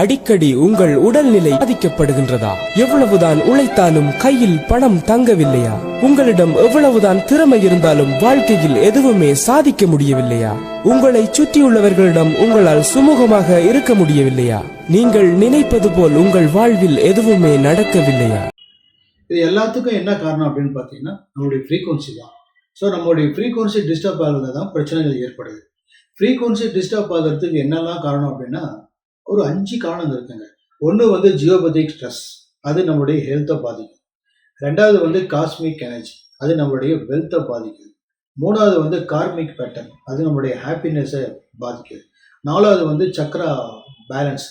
அடிக்கடி உங்கள் உடல்நிலை பாதிக்கப்படுகின்றதா? எவ்வளவுதான் உழைத்தாலும் கையில் பணம் தங்கவில்லையா? உங்களிடம் எவ்வளவுதான் திறமை இருந்தாலும் வாழ்க்கையில் எதுவுமே சாதிக்க முடியவில்லையா? உங்களை சுற்றியுள்ளவர்களிடம் உங்களால் சுமூகமாக இருக்க முடியவில்லையா? நீங்கள் நினைப்பது போல் உங்கள் வாழ்வில் எதுவுமே நடக்கவில்லையா? இது எல்லாத்துக்கும் என்ன காரணம் அப்படின்னு பார்த்தீங்கன்னா நம்மளுடைய ஃப்ரீக்குவன்சி தான். ஸோ நம்மளுடைய ஃப்ரீக்குவன்சி டிஸ்டர்ப் ஆகுறது தான் பிரச்சனைகள் ஏற்படுது. ஃப்ரீக்குவன்சி டிஸ்டர்ப் ஆகிறதுக்கு என்னெல்லாம் காரணம் அப்படின்னா ஒரு அஞ்சு காரணம் இருக்குங்க. ஒன்று வந்து ஜியோபதிக் ஸ்ட்ரெஸ். அது நம்மளுடைய ஹெல்த்தை பாதிக்கும். ரெண்டாவது வந்து காஸ்மிக் எனர்ஜி அது நம்மளுடைய வெல்த்தை பாதிக்குது மூணாவது வந்து கார்மிக் பேட்டர்ன் அது நம்மளுடைய ஹாப்பினஸை பாதிக்குது நாலாவது வந்து சக்ரா பேலன்ஸ்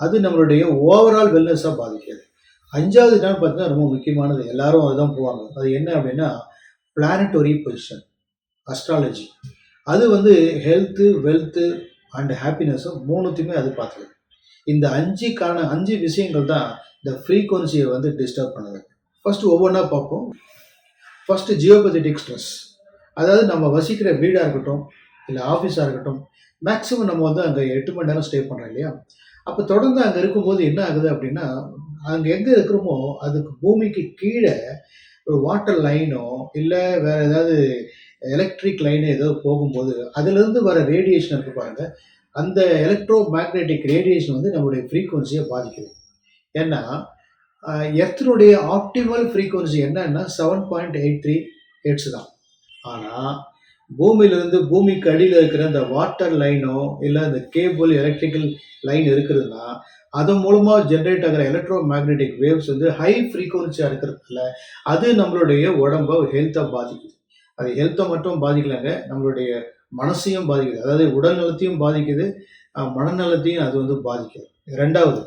அது நம்மளுடைய ஓவரால் வெல்னஸாக பாதிக்குது. அஞ்சாவது என்னன்னு பார்த்தீங்கன்னா ரொம்ப முக்கியமானது. எல்லாரும் அதுதான் போவாங்க. அது என்ன அப்படின்னா பிளானட்டரி பொசிஷன் அஸ்ட்ராலஜி அது வந்து ஹெல்த்து வெல்த்து அண்ட் ஹாப்பினஸும் மூணுத்தையுமே அது பார்த்துக்குது இந்த அஞ்சுக்கான அஞ்சு விஷயங்கள் தான் இந்த ஃப்ரீக்வன்சியை வந்து டிஸ்டர்ப் பண்ணுது. ஃபஸ்ட்டு ஒவ்வொன்றா பார்ப்போம். ஃபஸ்ட்டு ஜியோபதிட்டிக் ஸ்ட்ரெஸ் அதாவது நம்ம வசிக்கிற வீடாக இருக்கட்டும் இல்லை ஆஃபீஸாக இருக்கட்டும் மேக்ஸிமம் நம்ம வந்து அங்கே எட்டு மணி நேரம் ஸ்டே பண்ணுறோம் இல்லையா? அப்போ தொடர்ந்து அங்கே இருக்கும்போது என்ன ஆகுது அப்படின்னா அங்கே எங்கே இருக்கிறோமோ அதுக்கு பூமிக்கு கீழே ஒரு வாட்டர் லைனோ இல்லை வேறு ஏதாவது எலக்ட்ரிக் லைனோ ஏதோ போகும்போது அதுலேருந்து வர ரேடியேஷன் இருக்கு பாருங்கள் அந்த எலக்ட்ரோ மேக்னெட்டிக் ரேடியேஷன் வந்து நம்மளுடைய ஃப்ரீக்குவன்சியை பாதிக்குது. ஏன்னா எர்த்தனுடைய ஆப்டிமல் ஃப்ரீக்குவன்சி என்னன்னா seven point eight three hertz தான். ஆனால் பூமியிலிருந்து பூமிக்கு அடியில் இருக்கிற அந்த வாட்டர் லைனோ இல்லை அந்த கேபிள் எலக்ட்ரிக்கல் லைன் இருக்குதுன்னா அதன் மூலமாக ஜென்ரேட் ஆகிற எலக்ட்ரோ மேக்னெட்டிக் வேவ்ஸ் வந்து ஹை ஃப்ரீக்குவன்சியாக இருக்கிறதுல அது நம்மளுடைய உடம்பை ஹெல்த்தை பாதிக்குது. அது ஹெல்த்தை மட்டும் பாதிக்கலைங்க நம்மளுடைய மனசையும் பாதிக்குது. அதாவது உடல் நலத்தையும் பாதிக்குது. மனநலத்தையும் அது வந்து பாதிக்குது ரெண்டாவது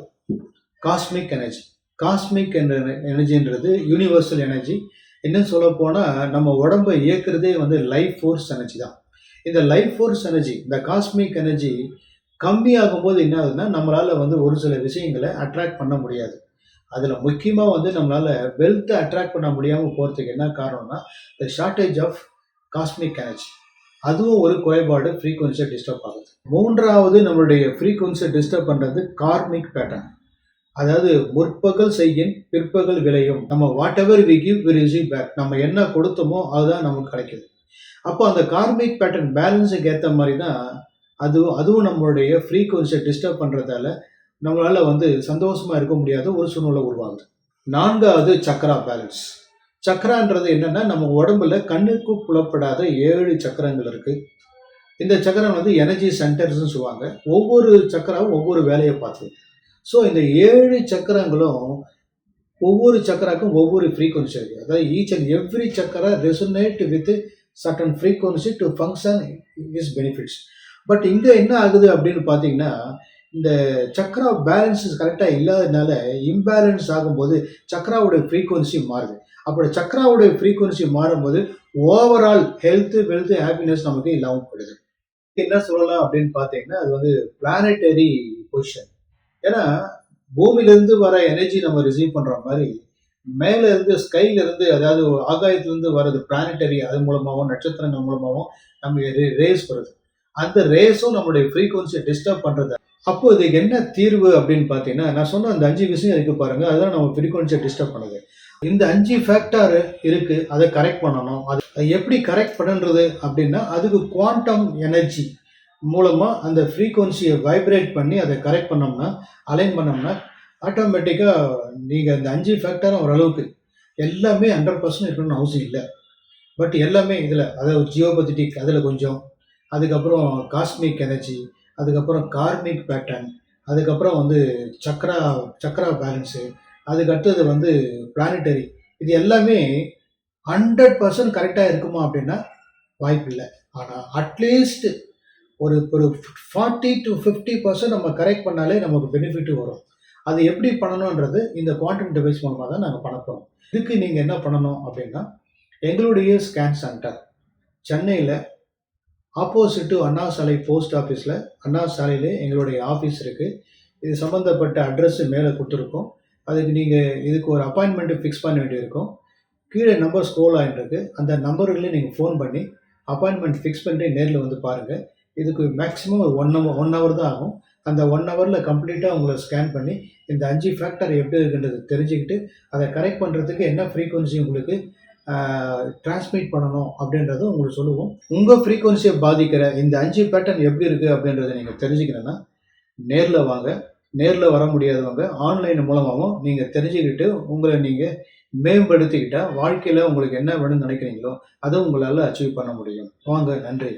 காஸ்மிக் எனர்ஜி காஸ்மிக் என்ற எனர்ஜின்றது யூனிவர்சல் எனர்ஜி இன்னும் சொல்ல போனால் நம்ம உடம்பை இயக்குறதே வந்து லைஃப் ஃபோர்ஸ் எனர்ஜி தான். இந்த லைஃப் ஃபோர்ஸ் எனர்ஜி இந்த காஸ்மிக் எனர்ஜி கம்மியாகும் போது என்ன ஆகுதுன்னா நம்மளால் வந்து ஒரு சில விஷயங்களை அட்ராக்ட் பண்ண முடியாது. அதில் முக்கியமாக வந்து நம்மளால் வெல்த்தை அட்ராக்ட் பண்ண முடியாமல் போகிறதுக்கு என்ன காரணம்னா the shortage of cosmic energy அதுவும் ஒரு குறைபாடு ஃப்ரீக்குவன்சியை டிஸ்டர்ப் ஆகுது. மூன்றாவது நம்மளுடைய ஃப்ரீக்குவன்சியை டிஸ்டர்ப் பண்ணுறது கார்மிக் பேட்டர்ன் அதாவது முற்பகல் செய்யின் பிற்பகல் விளையும். நம்ம whatever we give we receive back நம்ம என்ன கொடுத்தோமோ அதுதான் நமக்கு கிடைக்குது. அப்போ அந்த கார்மிக் பேட்டர்ன் பேலன்ஸுக்கு ஏற்ற மாதிரி தான் அது அதுவும் நம்மளுடைய ஃப்ரீக்குவன்சியை டிஸ்டர்ப் பண்ணுறதால நம்மளால் வந்து சந்தோஷமாக இருக்க முடியாத ஒரு சூழ்நிலை உருவாகுது. நான்காவது சக்கரா பேலன்ஸ் சக்கரான்றது என்னன்னா நம்ம உடம்புல கண்ணுக்கு புலப்படாத ஏழு சக்கரங்கள் இருக்குது இந்த சக்கரம் வந்து எனர்ஜி சென்டர்ஸ்னு சொல்லுவாங்க. ஒவ்வொரு சக்கராவும் ஒவ்வொரு வேலையை பார்த்து. ஸோ இந்த ஏழு சக்கரங்களும் ஒவ்வொரு சக்கராக்கும் ஒவ்வொரு ஃப்ரீக்குவன்சி இருக்கு. அதாவது each and every chakra resonate with certain frequency to function is benefits but இங்கே என்ன ஆகுது அப்படின்னு பார்த்தீங்கன்னா இந்த சக்கரா பேலன்ஸ் கரெக்டாக இல்லாததுனால இம்பேலன்ஸ் ஆகும்போது சக்கராவுடைய ஃப்ரீக்குவன்சி மாறுது. அப்படி சக்கராவுடைய ஃப்ரீக்குவன்சி மாறும்போது ஓவரால் ஹெல்த் வெல்த் ஹாப்பினஸ் நமக்கு இல்லாமல் போயிடுது. என்ன சொல்லலாம் அப்படின்னு பார்த்தீங்கன்னா அது வந்து பிளானட்டரி பொசிஷன் ஏன்னா பூமியிலேருந்து வர எனர்ஜி நம்ம ரிசீவ் பண்ணுற மாதிரி மேல இருந்து ஸ்கைல இருந்து அதாவது ஆகாயத்திலிருந்து வர்றது பிளானட்டரி அது மூலமாகவும் நட்சத்திரங்கள் மூலமாகவும் நம்ம ரேஸ் வருது அந்த ரேஸும் நம்மளுடைய ஃப்ரீக்குவன்சியை டிஸ்டர்ப் பண்ணுறது அப்போ இதுக்கு என்ன தீர்வு அப்படின்னு பார்த்தீங்கன்னா நான் சொன்ன அந்த அஞ்சு விஷயம் இருக்கு பாருங்க அதெல்லாம் நம்ம ஃப்ரீக்குவன்சியை டிஸ்டர்ப் பண்ணுது. இந்த அஞ்சு ஃபேக்டர் இருக்கு அதை கரெக்ட் பண்ணணும். அது எப்படி கரெக்ட் பண்ணுறது அப்படின்னா அதுக்கு குவாண்டம் எனர்ஜி மூலமாக அந்த ஃப்ரீக்குவன்சியை வைப்ரேட் பண்ணி அதை கரெக்ட் பண்ணோம்னா அலைன் பண்ணோம்னா ஆட்டோமேட்டிக்காக நீங்கள் இந்த அஞ்சு ஃபேக்டரும் ஓரளவுக்கு எல்லாமே ஹண்ட்ரட் பர்சன்ட் இருக்கணும்னு அவசியம் இல்லை. பட் எல்லாமே இதில் அதாவது ஜியோபதிட்டிக் அதில் கொஞ்சம். அதுக்கப்புறம் காஸ்மிக் எனர்ஜி அதுக்கப்புறம் கார்மிக் பேட்டர்ன் அதுக்கப்புறம் வந்து சக்ரா சக்ரா பேலன்ஸு அதுக்கு அடுத்தது வந்து பிளானிட்டரி இது எல்லாமே ஹண்ட்ரட் பர்சன்ட் கரெக்டாக இருக்குமா அப்படின்னா வாய்ப்பு இல்லை ஆனால் அட்லீஸ்ட் ஒரு ஒரு ஃபார்ட்டி டு ஃபிஃப்டி பர்சன்ட் நம்ம கரெக்ட் பண்ணாலே நமக்கு பெனிஃபிட் வரும். அது எப்படி பண்ணணுன்றது இந்த குவாண்டம் டிவைஸ் மூலமாக தான் நாங்கள் பண்ண போகிறோம் இதுக்கு நீங்கள் என்ன பண்ணணும் அப்படின்னா எங்களுடைய ஸ்கேன் சென்டர் சென்னையில் ஆப்போசிட்டு அண்ணா சாலை போஸ்ட் ஆஃபீஸில் அண்ணா சாலையிலே எங்களுடைய ஆஃபீஸ் இருக்குது இது சம்மந்தப்பட்ட அட்ரஸ் மேலே கொடுத்துருக்கோம். அதுக்கு நீங்கள் இதுக்கு ஒரு அப்பாயின்மெண்ட்டு ஃபிக்ஸ் பண்ண வேண்டியிருக்கும். கீழே நம்பர் ஸ்க்ரோல் ஆகிட்டுருக்கு அந்த நம்பர்களையும் நீங்கள் ஃபோன் பண்ணி அப்பாயின்மெண்ட் ஃபிக்ஸ் பண்ணிட்டு நேரில் வந்து பாருங்கள் இதுக்கு மேக்ஸிமம் ஒரு ஒன் ஹவர் ஒன் ஹவர் தான் ஆகும். அந்த ஒன் ஹவரில் கம்ப்ளீட்டாக உங்களை ஸ்கேன் பண்ணி இந்த அஞ்சு ஃபேக்டர் எப்படி இருக்குன்றது தெரிஞ்சுக்கிட்டு அதை கரெக்ட் பண்ணுறதுக்கு என்ன ஃப்ரீக்குவன்சி உங்களுக்கு டிரான்ஸ்மிட் பண்ணணும் அப்படின்றத உங்களுக்கு சொல்லுவோம். உங்கள் ஃப்ரீக்குவன்சியை பாதிக்கிற இந்த அஞ்சு பேட்டர்ன் எப்படி இருக்குது அப்படின்றத நீங்கள் தெரிஞ்சுக்கணுன்னா நேரில் வாங்க. நேரில் வர முடியாதவங்க ஆன்லைன் மூலமாகவும் நீங்கள் தெரிஞ்சுக்கிட்டு உங்களை நீங்கள் மேம்படுத்திக்கிட்டால் வாழ்க்கையில் உங்களுக்கு என்ன வேணும்னு நினைக்கிறீங்களோ அதை உங்களால் அச்சீவ் பண்ண முடியும். வாங்க நன்றி.